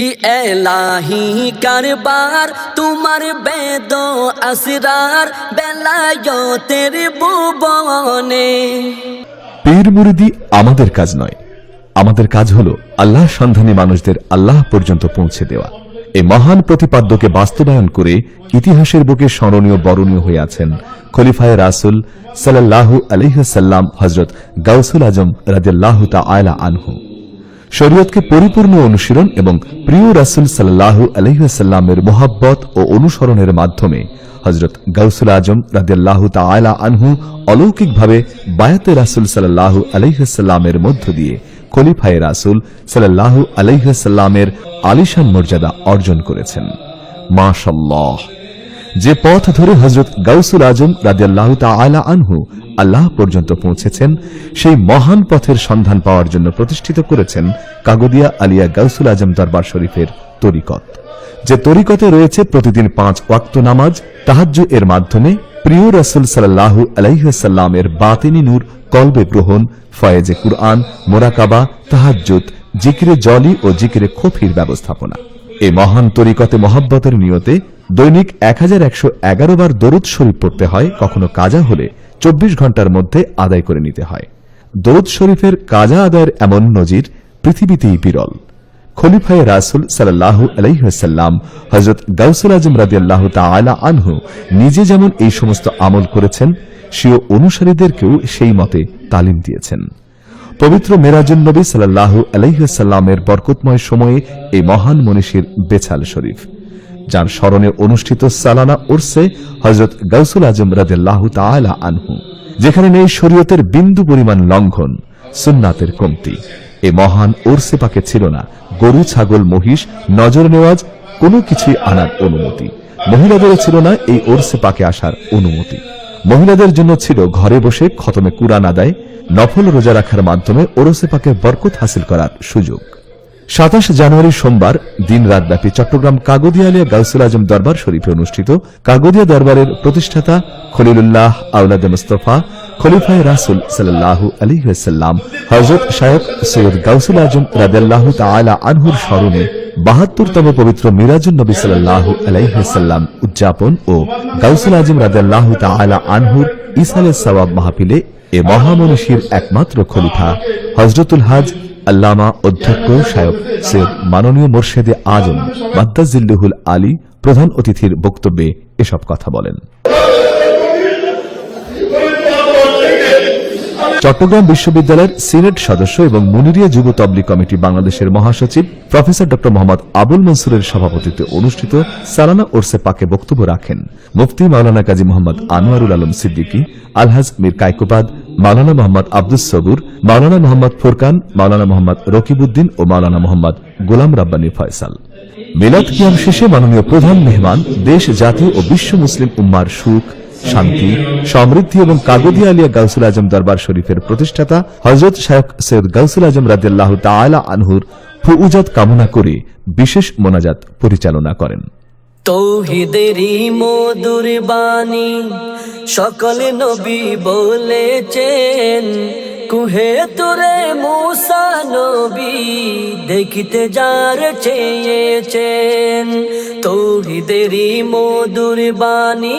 কি এলাহি কারবার? তোমার বেদ আসরার বেলায়তের ভুবনে। পীর মুরিদি আমাদের কাজ নয়। আমাদের কাজ হলো আল্লাহ সন্ধানী মানুষদের আল্লাহ পর্যন্ত পৌঁছে দেওয়া। এই মহান প্রতিপাদ্যকে বাস্তবায়ন করে ইতিহাসের বুকে স্মরণীয় বরণীয় হয়ে আছেন খলিফায় রাসুল সাল্লাল্লাহু আলহ্লাম হজরত গাউসুল আজম রাজিয়াল্লাহ আয়লা আনহু। শরীয়তকে পরিপূর্ণ অনুশীলন এবং প্রিয় রাসুল সাল্লাহু আলহিহাস্লামের মোহাব্বত ও অনুসরণের মাধ্যমে হজরত গাউসুল আজম রাদিয়াল্লাহু তাআলা আনহু অলৌকিকভাবে বায়াতে রাসুল সাল্লাহু আলহিহাস্লামের মধ্য দিয়ে খলিফায়ে রাসুল সাল্লাহু আলহিহাস্লামের আলিশান মর্যাদা অর্জন করেছেন। মাশাল্লাহ যে পথ ধরে হজরত গাউসুল আজম রাদিয়াল্লাহ তাআলা আনহু আল্লাহ পর্যন্ত পৌঁছেছেন, সেই মহান পথের সন্ধান পাওয়ার জন্য প্রতিষ্ঠিত করেছেন কাগদিয়া আলিয়া গাউসুল আজম দরবার শরীফের তরিকত, যে তরিকতে রয়েছে প্রতিদিন পাঁচ ওয়াক্ত নামাজ, তাহাজ্জু এর মাধ্যমে প্রিয় রাসুল সাল্লাহু আলাইসাল্লামের বাতিনি নূর, কলবে গ্রহণ, ফয়েজে কুরআন, মোরাকাবা, তাহাজ্জুদ, জিকিরে জলি ও জিকিরে খফির ব্যবস্থাপনা। এই মহান তরিকতে মহব্বতের নিয়তে দৈনিক এক হাজার একশো এগারো বার দরুদ শরীফ পড়তে হয়, কখনো কাজা হলে চব্বিশ ঘণ্টার মধ্যে আদায় করে নিতে হয়। দরুদ শরীফের কাজা আদায়ের এমন নজির পৃথিবীতেই বিরল। খলিফায় রাসুল সাল্লাহু আলাইসাল্লাম হজরত গাউসুল আজম রাদিয়াল্লাহু তাআলা আনহু নিজে যেমন এই সমস্ত আমল করেছেন স্বীয় অনুসারীদেরকেও সেই মতে তালিম দিয়েছেন। পবিত্র মেরাজুন নবী সাল্লাহ আলাইসাল্লামের বরকতময় সময়ে এই মহান মনীষীর বেছাল শরীফ, যার স্মরণে অনুষ্ঠিত সালানা ওরসে হজরত গাউসুল আজম রাদিয়াল্লাহু তাআলা আনহু, যেখানে নেই শরীয়তের বিন্দু পরিমাণ লঙ্ঘন, সুন্নাতের কমতি। এ মহান ওরসে পাকে ছিল না, গরু, ছাগল, মহিষ, নজর নেওয়াজ, কোনো কিছুই আনার অনুমতি। মহিলাদেরও ছিল না এই ওরসে পাকে আসার অনুমতি। মহিলাদের জন্য ছিল ঘরে বসে খতমে কুরআন আদায়, নফল রোজা রাখার মাধ্যমে ওরসেপাকে বরকত হাসিল করার সুযোগ। সাতাশ জানুয়ারি সোমবার দিন রাত ব্যাপী চট্টগ্রাম কাগদিয়া আলিয়া গাউসুল আজম দরবার শরীফে অনুষ্ঠিত কাগদিয়া দরবারের প্রতিষ্ঠাতা খলিলুল্লাহ আউলাদ মুস্তফা, খলিফায় রাসুল সাল্লাহ আলিহাল্লাম হজরত শায়ক সৈয়দ গাউসুল আজম রাদাল্লাহ তালা আনহুর স্মরণে বাহাত্তরতম পবিত্র মিরাজুল নবী সাল্লাহ আলাইহাল্লাম উদযাপন ও গাউসুল আজম রাদাল্লাহ তালা আনহুর ইসালে সওয়াব মাহফিলে এ মহামনীষীর একমাত্র খলিফা হজরতুল হাজ আল্লামা অধ্যক্ষ সায়ক সৈয়দ মাননীয় মোর্শেদে আজম মাদ্দাজিল্লুহুল আলী প্রধান অতিথির বক্তব্যে এসব কথা বলেন। চট্টগ্রাম বিশ্ববিদ্যালয়ের সিনেট সদস্য এবং মুনিরিয়া যুব তবলিগ কমিটি বাংলাদেশের মহাসচিব প্রফেসর ড মোহাম্মদ আবুল মনসুরের সভাপতিত্বে অনুষ্ঠিত সালানা ওরসে পাকে বক্তব্য রাখেন মুফতি মাওলানা কাজী মোহাম্মদ আনোয়ারুল আলম সিদ্দিকী, আলহাজ মীর কাইকোবাদ, মাওলানা মোহাম্মদ আব্দুস সবুর মাওলানা মোহাম্মদ ফুরকান, মাওলানা মোহাম্মদ রকিবউদ্দিন ও মাওলানা মোহাম্মদ গোলাম রাব্বানী ফয়সাল। মিলাদ কিয়াম শেষে মাননীয় প্রধান মেহমান দেশ জাতীয় ও বিশ্ব মুসলিম উম্মার সুখ শান্তি, সমৃদ্ধি এবং কাগদিয়া আলিয়া গাউসুল আজম দরবার শরীফের প্রতিষ্ঠাতা হজরত শায়ক সৈয়দ গাউসুল আজম রাদিয়াল্লাহু তাআলা আনহুর ফুউজাত কামনা করে বিশেষ মোনাজাত পরিচালনা করেন। তৌহিদেরই মধুর বাণী সকল নবী বলেছেন, কুহে তোরে মুসা নবী দেখিতে যার চেয়েছেন। তৌহিদেরই মধুর বাণী